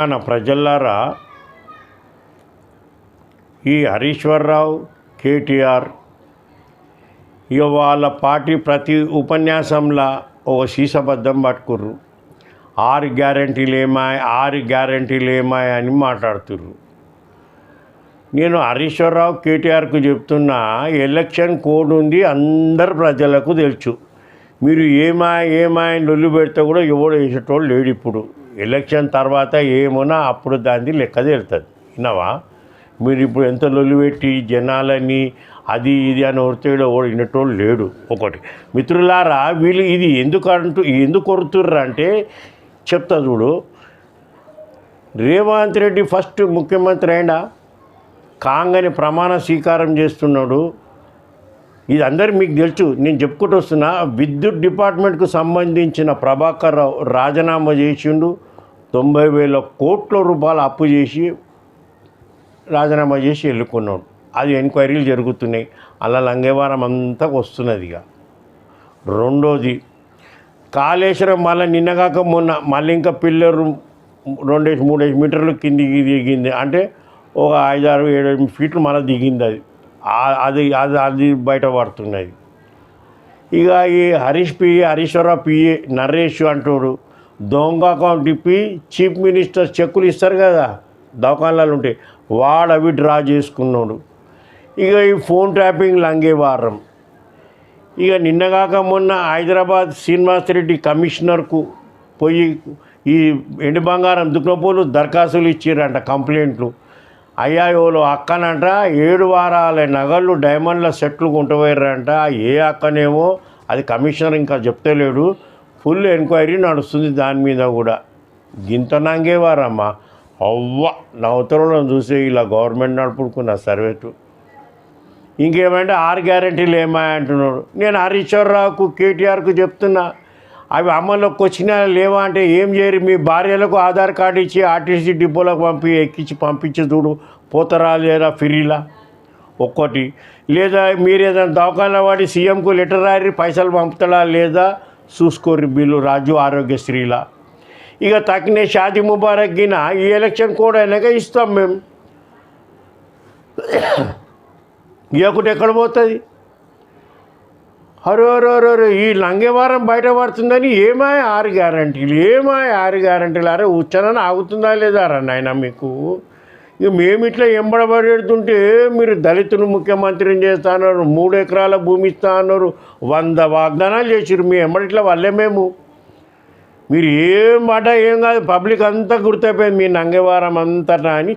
తెలంగాణ ప్రజల్లారా ఈ హరీశ్వరరావు కేటీఆర్ ఇవాళ వాళ్ళ పార్టీ ప్రతి ఉపన్యాసంలో ఒక సీసబద్ధం పట్టుకుర్రు. ఆరు గ్యారంటీలు ఏమాయి ఆరు గ్యారంటీలు ఏమాయ్ అని మాట్లాడుతుర్రు. నేను హరీశ్వరరావు కేటీఆర్కు చెప్తున్నా ఎలక్షన్ కోడ్ ఉంది అందరు ప్రజలకు తెలుసు. మీరు ఏమా ఏమా అని లొల్లు పెడితే కూడా ఎవడు వేసేటోళ్ళు లేడు ఇప్పుడు. ఎలక్షన్ తర్వాత ఏమున్నా అప్పుడు దాన్ని లెక్క తీరుతుంది విన్నావా? మీరు ఇప్పుడు ఎంత లొల్లు జనాలని అది ఇది అని వరితేడు ఎవడు లేడు ఒకటి. మిత్రులారా వీళ్ళు ఇది ఎందుకు అంటూ ఎందుకు కొరుతుర్రా అంటే చెప్తా చూడు. రేవంత్ రెడ్డి ఫస్ట్ ముఖ్యమంత్రి అయినా కాంగని ప్రమాణ స్వీకారం చేస్తున్నాడు. ఇది అందరు మీకు తెలుసు. నేను చెప్పుకుంటూ వస్తున్నా విద్యుత్ డిపార్ట్మెంట్కు సంబంధించిన ప్రభాకర్ రావు రాజీనామా చేసిండు. తొంభై వేల కోట్ల రూపాయలు అప్పు చేసి రాజీనామా చేసి వెళ్ళుకున్నాడు అది ఎంక్వైరీలు జరుగుతున్నాయి. అలా లంగేవారం అంతా వస్తున్నది ఇక. రెండోది కాళేశ్వరం మళ్ళీ నిన్నగాక మొన్న మళ్ళీ ఇంకా పిల్లరు రెండేసి మూడేసి మీటర్లు కిందికి దిగింది. అంటే ఒక ఐదారు ఏడు ఫీట్లు మళ్ళీ దిగింది అది. అది అది అది బయట పడుతున్నది. ఇక ఈ హరీష్ పి హరీశ్వరరావు పిఏ నరేష్ అంటాడు దొంగ అకౌంట్ ఇప్పి చీఫ్ మినిస్టర్ చెక్కులు ఇస్తారు కదా దవాఖానాలు ఉంటాయి వాడు అవి డ్రా చేసుకున్నాడు. ఇక ఈ ఫోన్ ట్యాపింగ్ లంగే వారం. ఇక నిన్నగాక మొన్న హైదరాబాద్ శ్రీనివాస్ రెడ్డి కమిషనర్కు పోయి ఈ ఎండు బంగారం దుఃఖపోలు దరఖాస్తులు ఇచ్చిర్రంట కంప్లైంట్లు. అయ్యాయోలు అక్కనంట ఏడు వారాల నగళ్ళు డైమండ్ల సెట్లు కొంటపోయారంట ఏ అక్కనేమో అది కమిషనర్ ఇంకా చెప్తలేడు. ఫుల్ ఎంక్వైరీ నడుస్తుంది దాని మీద కూడా. గింత నంగేవారమ్మా. అవ్వ నా ఉత్తరంలో చూసే ఇలా గవర్నమెంట్ నడుపుకున్న సర్వేటు. ఇంకేమంటే ఆరు గ్యారంటీలు ఏమా అంటున్నాడు నేను హరీశ్వరరావుకు కేటీఆర్కు చెప్తున్నా. అవి అమల్లోకి వచ్చినా లేవా అంటే ఏం చేయరు. మీ భార్యలకు ఆధార్ కార్డు ఇచ్చి ఆర్టీసీ డిపోలకు పంపి ఎక్కించి పంపించి చూడు పోతరా లేదా ఫ్రీలా. ఒక్కటి. లేదా మీరు ఏదైనా దవాఖానా వాడి సీఎంకు లెటర్ రాయి పైసలు పంపుతాడా లేదా? చూసుకోరు వీళ్ళు రాజు ఆరోగ్యశ్రీల. ఇక తక్కిన షాది ముబారక్ గిన ఈ ఎలక్షన్ కూడా అయినాక ఇస్తాం మేము ఇవ్వకుంటే ఎక్కడ పోతుంది? అరోరోరో ఈ లంగేవారం బయట పడుతుందని ఏమాయ ఆరు గ్యారంటీలు? ఏమాయ ఆరు గ్యారంటీలు? అరే ఉచ్చనని ఆగుతుందా లేదా రా నాయన మీకు? ఇక మేము ఇట్లా ఎంబడబడేడుతుంటే మీరు దళితులు ముఖ్యమంత్రిని చేస్తా అన్నారు మూడు ఎకరాల భూమి ఇస్తా అన్నారు వంద వాగ్దానాలు చేసిరు మీ ఎంబడిట్లా వల్లే మేము. మీరు ఏం మాట ఏం కాదు పబ్లిక్ అంతా గుర్తయిపోయింది మీ నంగవారం అంతటా అని.